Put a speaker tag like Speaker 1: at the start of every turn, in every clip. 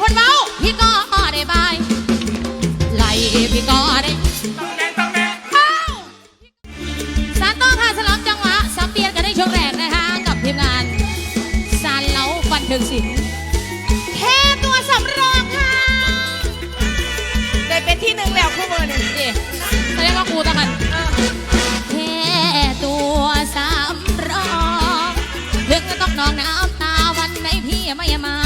Speaker 1: พนเมาพี่ก็ได้บายไล่พี่ก็ได้
Speaker 2: ต้องแดงต้องแดง
Speaker 1: สารต้องค่สลับจังหวะสัเปียกันในช่วงแรกนะคะกับทีมงานสารเล้าบัน
Speaker 3: เทิง
Speaker 1: ศิเทตัวสำรองค่ะได้เป็น
Speaker 3: ที่หนึ่
Speaker 1: งแล้วคู่มือหนึ่งดิเขาเรียกว่าครูตะกันเทตัวสำรองถึงจะต้องนองน้ำตาวันไหนพี่ไม่มา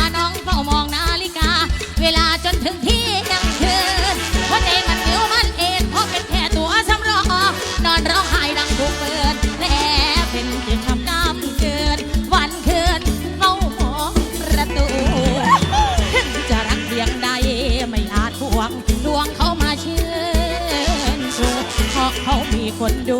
Speaker 1: คน
Speaker 3: ดู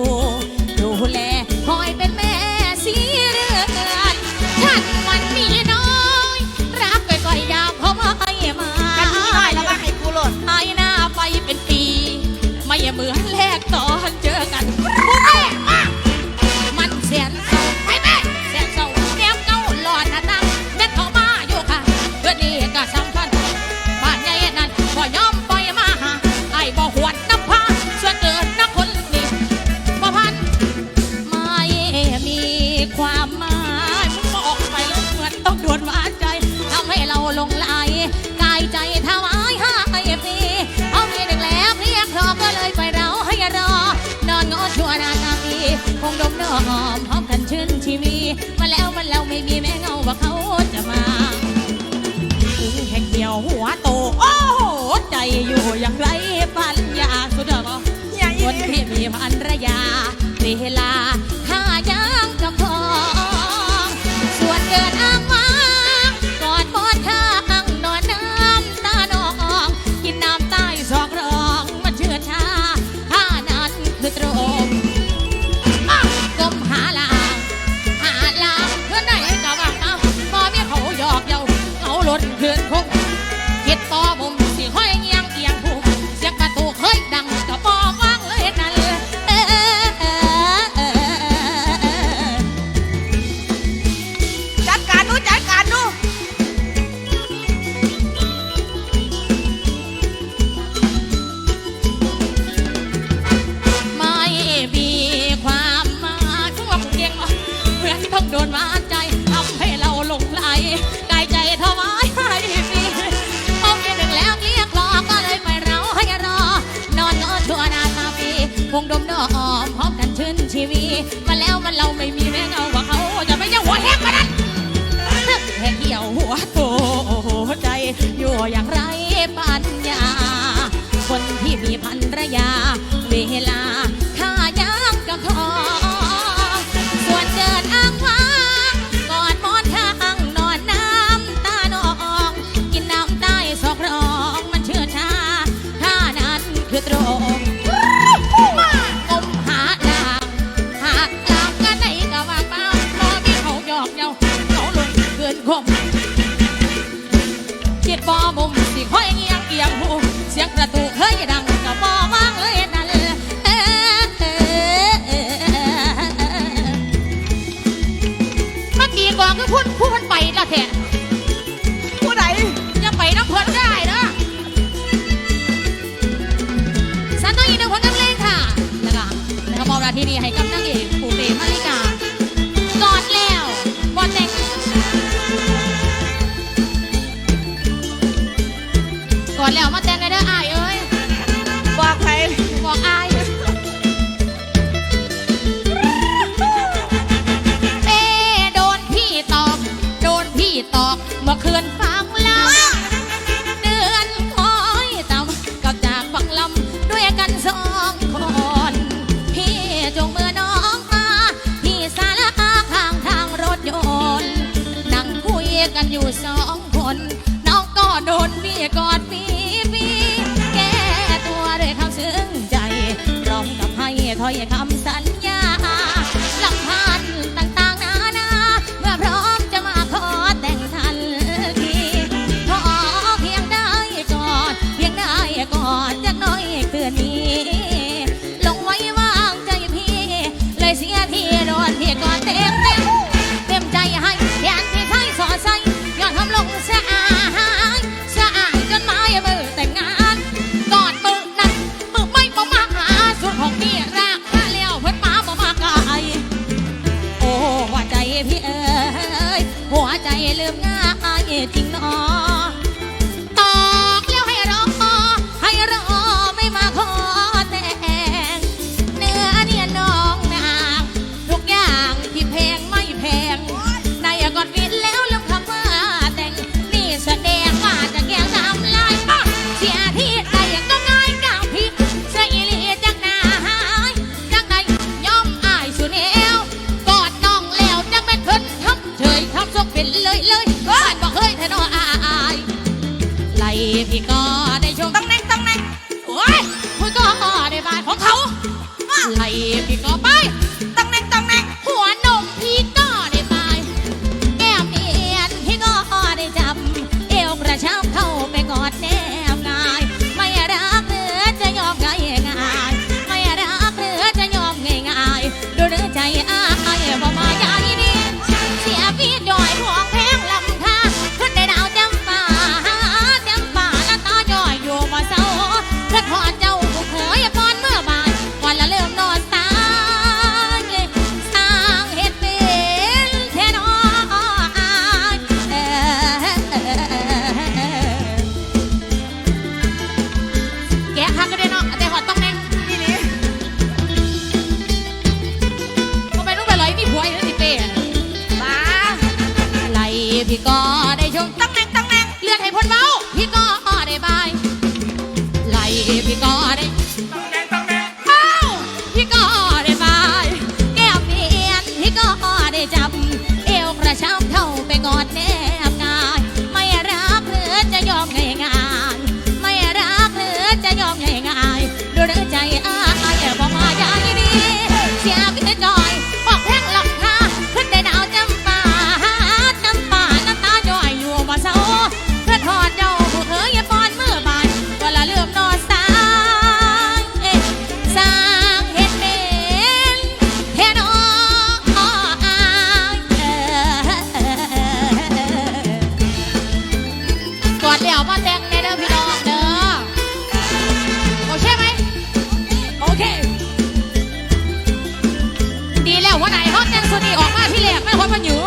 Speaker 1: หัวโต โอ้โห ใจอยู่อย่างไรปัญญาสุดยอดคนที่มี
Speaker 3: ภ
Speaker 1: รรยา como ไล่พี่ก็ไป ไม่คนมันอยู่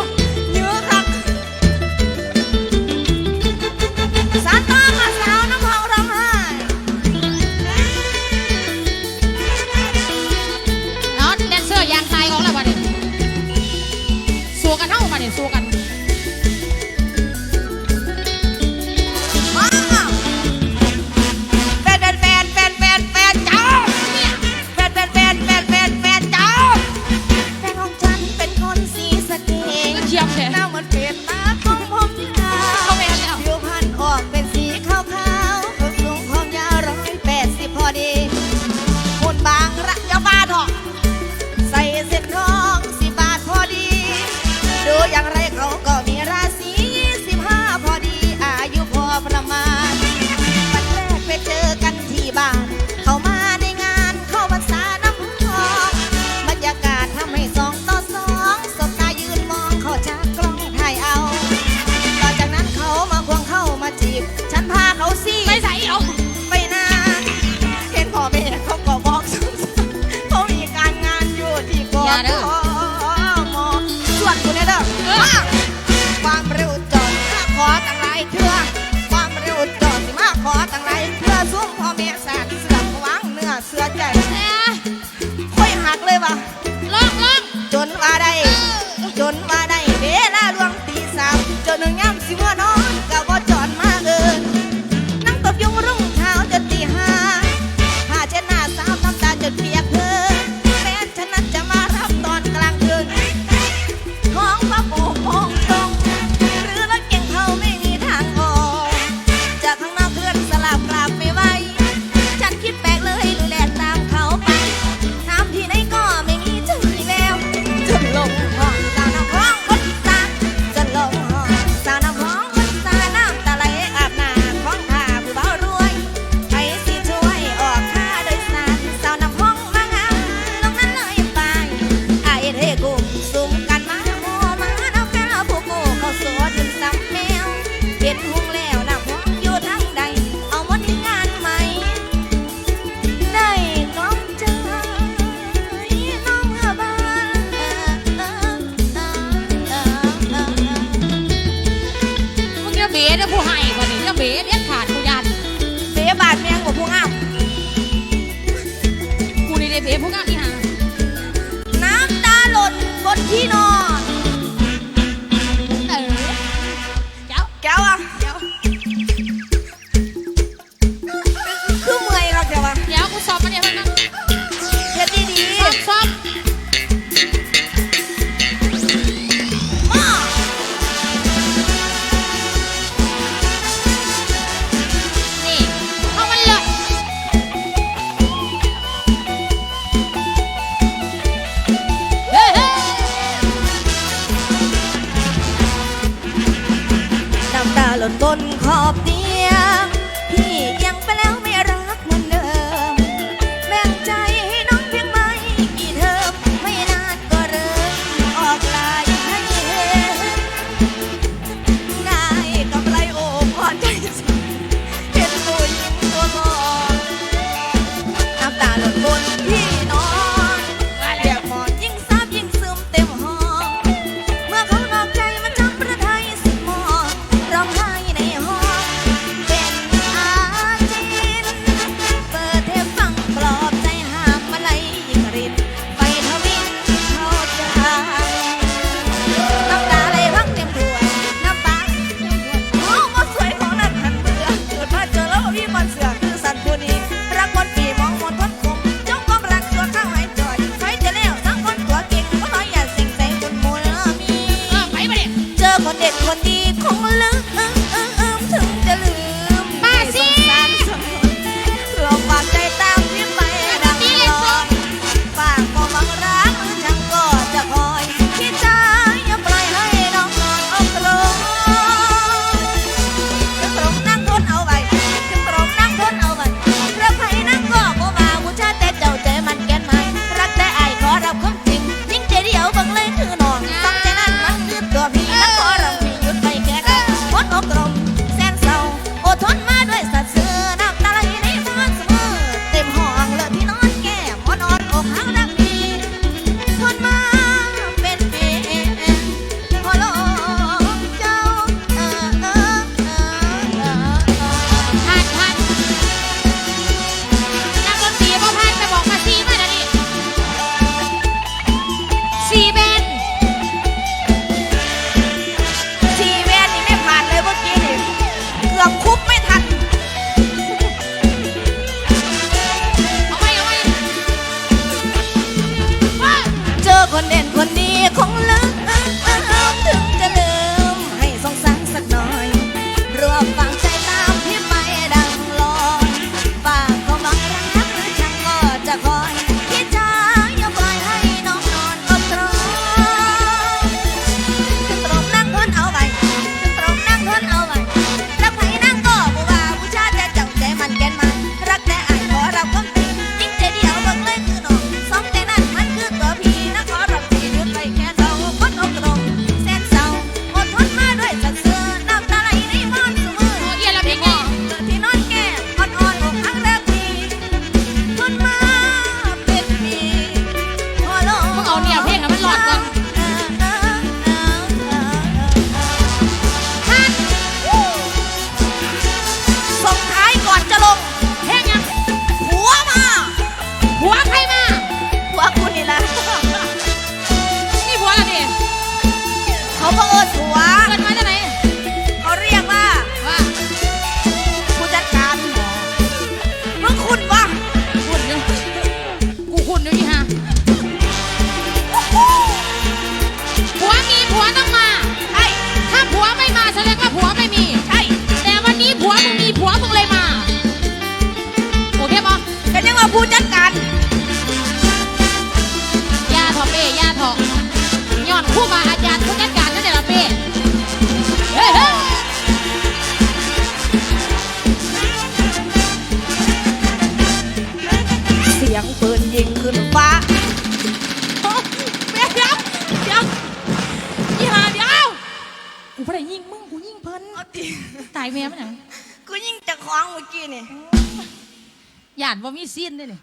Speaker 1: ซีนด้วย
Speaker 3: นี่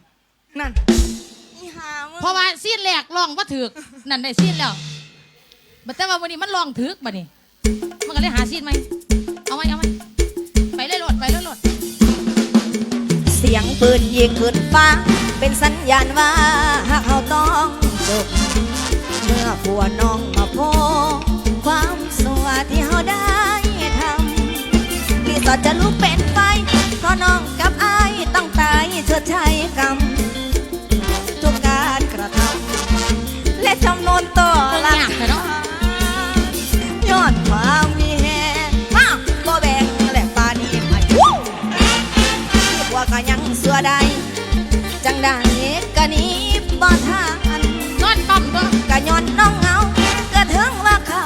Speaker 3: นั่
Speaker 1: นอีาเพราะว่า
Speaker 4: ซีน
Speaker 1: แหลกลองว่าถึกนั่นได้ซีนแล้วแต่ว่าวันนี้มันลองถึกบัดนี้มันก็เลยหา
Speaker 4: ซีน
Speaker 1: ไหมเอาไหมเอาไหมไป
Speaker 4: เล
Speaker 1: ย
Speaker 4: โห
Speaker 1: ล
Speaker 4: ดไป
Speaker 1: เล
Speaker 4: ยโหลดเสี
Speaker 1: ยงปืนยิงขึ้นฟ้า
Speaker 4: เป็
Speaker 3: นสัญญาณว่าหากเขาต้องจบเมื่อผัวน้องมาโพบความสวัวที่เขาได้ทำรีสอจะลุกเป็นไฟเพราะน้องกับ ใช้กรรมทุกการกระทำและจำนวนต่อ
Speaker 1: ห
Speaker 3: ลั
Speaker 1: กฐาน
Speaker 3: ยอดความมีแหงมาบ่แบ่งและปานี้ไปว่ากันยังเสือใดจังได้กะนี้บ่ทา
Speaker 1: นยอดปั๊มบ่
Speaker 3: กะย้อนน้องเงากะถึงว่าเขา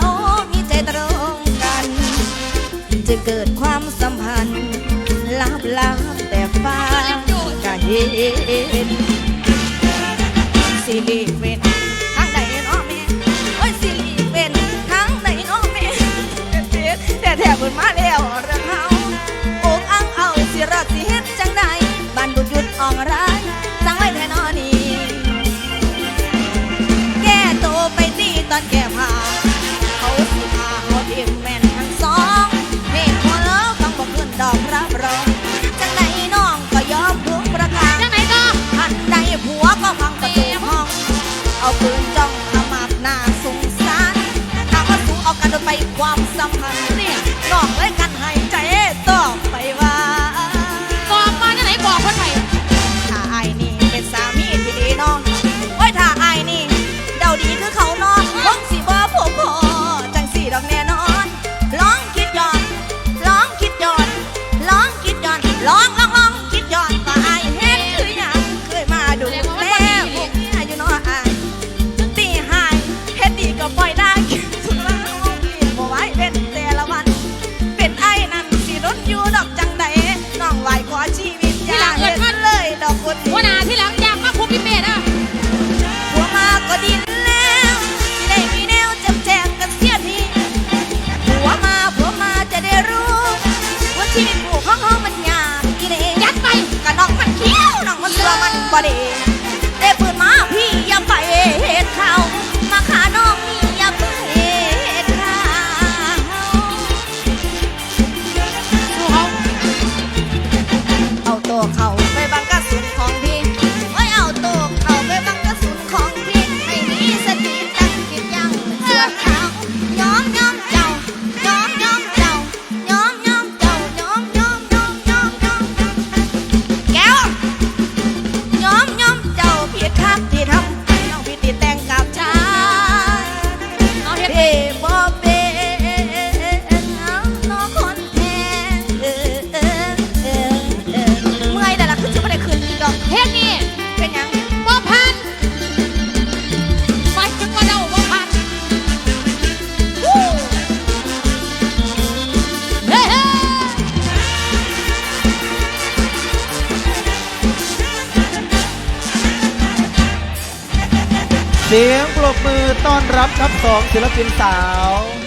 Speaker 3: มีใจตรงกัน จะเกิดความสัมพันธ์ลับลา นสิริเวนทางใดเนาะแม่โอ้ยสิริเวนทางใดเนาะแม่เด็ดแต่แถ
Speaker 1: บ
Speaker 3: เพิ่นมาแล้วเรื่องเฮา
Speaker 2: ต้อนรับครับสองศิลปินสาว